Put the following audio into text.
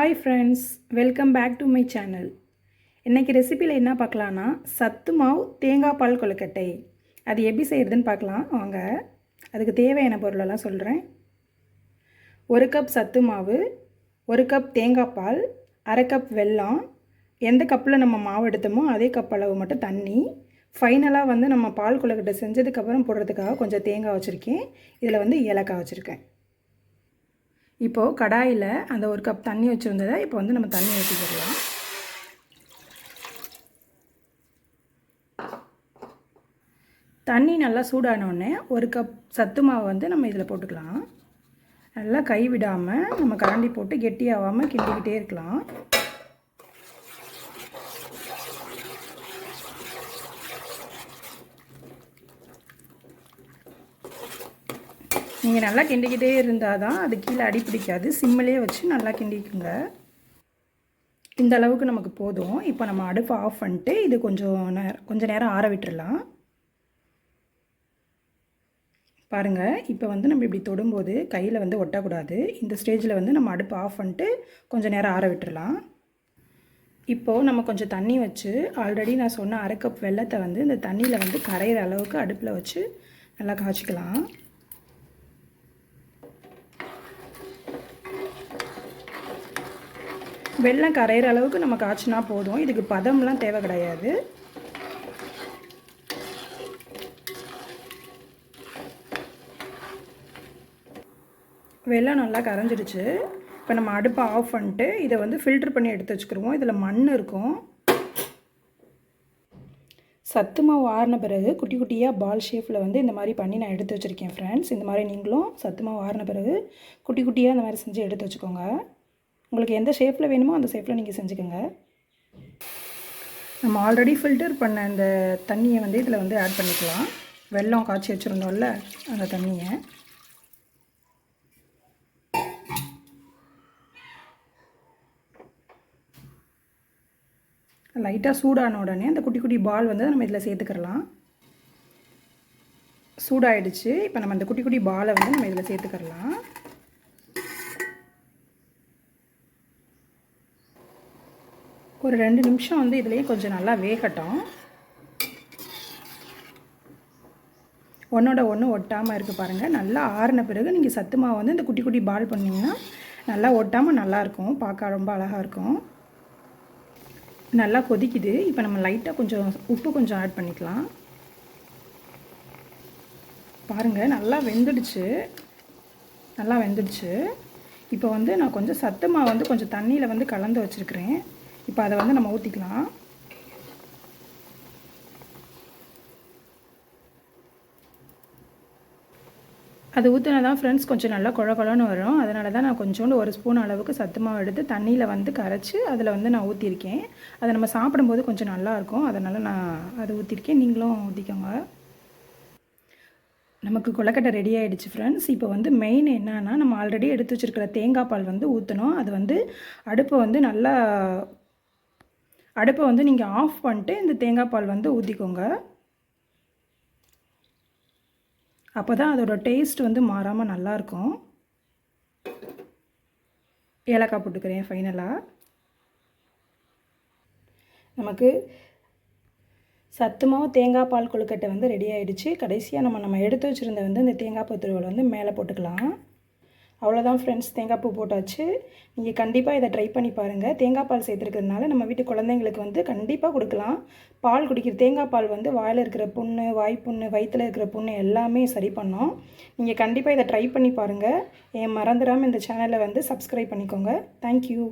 Hi friends welcome back to my channel இன்றைக்கி ரெசிப்பியில் என்ன பார்க்கலான்னா சத்து மாவு தேங்காய் பால் கொழுக்கட்டை. அது எப்படி செய்கிறதுன்னு பார்க்கலாம். வாங்க அதுக்கு தேவையான பொருளெல்லாம் சொல்கிறேன் ஒரு கப் சத்து மாவு ஒரு கப் தேங்காய் பால் அரை கப் வெல்லம். எந்த கப்பில் நம்ம மாவு எடுத்தோமோ அதே கப் அளவு மட்டும் தண்ணி. ஃபைனலாக வந்து நம்ம பால் கொழுக்கட்டை செஞ்சதுக்கப்புறம் போடுறதுக்காக கொஞ்சம் தேங்காய் வச்சுருக்கேன். இதில் வந்து ஏலக்காய் வச்சுருக்கேன். இப்போது கடாயில் அந்த ஒரு கப் தண்ணி வச்சுருந்ததை இப்போ வந்து நம்ம தண்ணி ஊற்றிக்கிடலாம் தண்ணி நல்லா சூடானோடனே ஒரு கப் சத்து மாவு வந்து நம்ம இதில் போட்டுக்கலாம். நல்லா கை விடாமல் நம்ம கரண்டி போட்டு கெட்டியாகாமல் கிண்டிக்கிட்டே இருக்கலாம். நீங்கள் நல்லா கிண்டிக்கிட்டே இருந்தால் தான் அது கீழே அடி பிடிக்காது. சிம்மிலே வச்சு நல்லா கிண்டிக்குங்க. இந்த அளவுக்கு நமக்கு போதும். இப்போ நம்ம அடுப்பு ஆஃப் பண்ணிட்டு இது கொஞ்சம் நேரம் கொஞ்சம் நேரம் ஆற விட்டுடலாம் பாருங்கள் இப்போ வந்து நம்ம இப்படி தொடும்போது கையில் வந்து ஒட்டக்கூடாது. இந்த ஸ்டேஜில் வந்து நம்ம அடுப்பு ஆஃப் பண்ணிட்டு கொஞ்சம் நேரம் ஆற விட்டுடலாம் இப்போது நம்ம கொஞ்சம் தண்ணி வச்சு ஆல்ரெடி நான் சொன்ன அரை கப் வெள்ளத்தை வந்து இந்த தண்ணியில் வந்து கரையிற அளவுக்கு அடுப்பில் வச்சு நல்லா காய்ச்சிக்கலாம். வெள்ளம் கரையிற அளவுக்கு நம்ம காய்ச்சினா போதும். இதுக்கு பதம்லாம் தேவை கிடையாது. வெள்ளம் நல்லா கரைஞ்சிடுச்சு. இப்போ நம்ம அடுப்பை ஆஃப் பண்ணிட்டு இதை வந்து ஃபில்ட்ரு பண்ணி எடுத்து வச்சுக்கிருவோம். இதில் மண் இருக்கும். சத்து மாவு ஆறின பிறகு குட்டி குட்டியாக பால் ஷேப்பில் வந்து இந்த மாதிரி பண்ணி நான் எடுத்து வச்சுருக்கேன் ஃப்ரெண்ட்ஸ் இந்த மாதிரி நீங்களும் சத்து மாவு ஆறின பிறகு குட்டி குட்டியாக இந்த மாதிரி செஞ்சு எடுத்து வச்சுக்கோங்க. உங்களுக்கு எந்த ஷேப்பில் வேணுமோ அந்த ஷேப்பில் நீங்கள் செஞ்சுக்கோங்க. நம்ம ஆல்ரெடி ஃபில்டர் பண்ண அந்த தண்ணியை வந்து இதில் வந்து ஆட் பண்ணிக்கலாம். வெள்ளம் காய்ச்சி வச்சுருந்தோம்ல அந்த தண்ணியை. லைட்டாக சூடான உடனே அந்த குட்டி குட்டி பால் வந்து நம்ம இதில் சேர்த்துக்கிறலாம் சூடாயிடுச்சு இப்போ நம்ம அந்த குட்டி குட்டி பாலை வந்து நம்ம இதில் சேர்த்துக்கிறலாம் ஒரு ரெண்டு நிமிஷம் வந்து இதுலேயே கொஞ்சம் நல்லா வேகட்டும். ஒன்றோட ஒன்று ஒட்டாமல் இருக்குது பாருங்கள் நல்லா ஆறின பிறகு நீங்கள் சத்து மாவு வந்து இந்த குட்டி குட்டி பால் பண்ணிங்கன்னா நல்லா ஒட்டாமல் நல்லாயிருக்கும் பார்க்க ரொம்ப அழகாக இருக்கும். நல்லா கொதிக்குது. இப்போ நம்ம லைட்டாக கொஞ்சம் உப்பு கொஞ்சம் ஆட் பண்ணிக்கலாம். பாருங்கள் நல்லா வெந்துடுச்சு. நல்லா வெந்துடுச்சு. இப்போ வந்து நான் கொஞ்சம் சத்து மாவு வந்து கொஞ்சம் தண்ணியில் வந்து கலந்து வச்சுருக்கிறேன். இப்போ அதை வந்து நம்ம ஊற்றிக்கலாம் அது ஊற்றினா தான் ஃப்ரெண்ட்ஸ் கொஞ்சம் நல்லா குழ குழன்னு வரும். அதனால தான் நான் கொஞ்சோண்டு ஒரு ஸ்பூன் அளவுக்கு சத்துமாக எடுத்து தண்ணியில் வந்து கரைச்சி அதில் வந்து நான் ஊற்றிருக்கேன் அதை நம்ம சாப்பிடும்போது கொஞ்சம் நல்லாயிருக்கும் அதனால் நான் அதை ஊற்றிருக்கேன் நீங்களும் ஊற்றிக்கோங்க நமக்கு கொலக்கட்டை ரெடி ஆகிடுச்சு ஃப்ரெண்ட்ஸ் இப்போ வந்து மெயின் என்னென்னா நம்ம ஆல்ரெடி எடுத்து வச்சுருக்கிற தேங்காய் பால் வந்து ஊற்றணும் அது வந்து அடுப்பை வந்து நல்லா அடுப்பை வந்து நீங்கள் ஆஃப் பண்ணிட்டு இந்த தேங்காய் பால் வந்து ஊற்றிக்கோங்க அப்போ தான் அதோட டேஸ்ட் வந்து மாறாமல் நல்லாயிருக்கும் ஏலக்காய் போட்டுக்கிறேன் ஃபைனலாக நமக்கு சத்துமாவு தேங்காய் பால் கொழுக்கட்டை வந்து ரெடி ஆகிடுச்சு கடைசியாக நம்ம நம்ம எடுத்து வச்சுருந்த வந்து இந்த தேங்காய் பூ வந்து மேலே போட்டுக்கலாம். அவ்வளோதான் ஃப்ரெண்ட்ஸ் தேங்காய் பூ போட்டாச்சு. நீங்கள் கண்டிப்பாக இதை ட்ரை பண்ணி பாருங்கள் தேங்காய் பால் சேர்த்துருக்கிறதுனால நம்ம வீட்டு குழந்தைங்களுக்கு வந்து கண்டிப்பாக கொடுக்கலாம். பால் குடிக்கிற தேங்காய் பால் வந்து வாயில் இருக்கிற புண்ணு வாய் புண்ணு வயிற்றில் இருக்கிற புண்ணு எல்லாமே சரி பண்ணோம். நீங்கள் கண்டிப்பாக இதை ட்ரை பண்ணி பாருங்கள் என் மறந்துடாமல் இந்த சேனலை வந்து சப்ஸ்கிரைப் பண்ணிக்கோங்க. தேங்க்யூ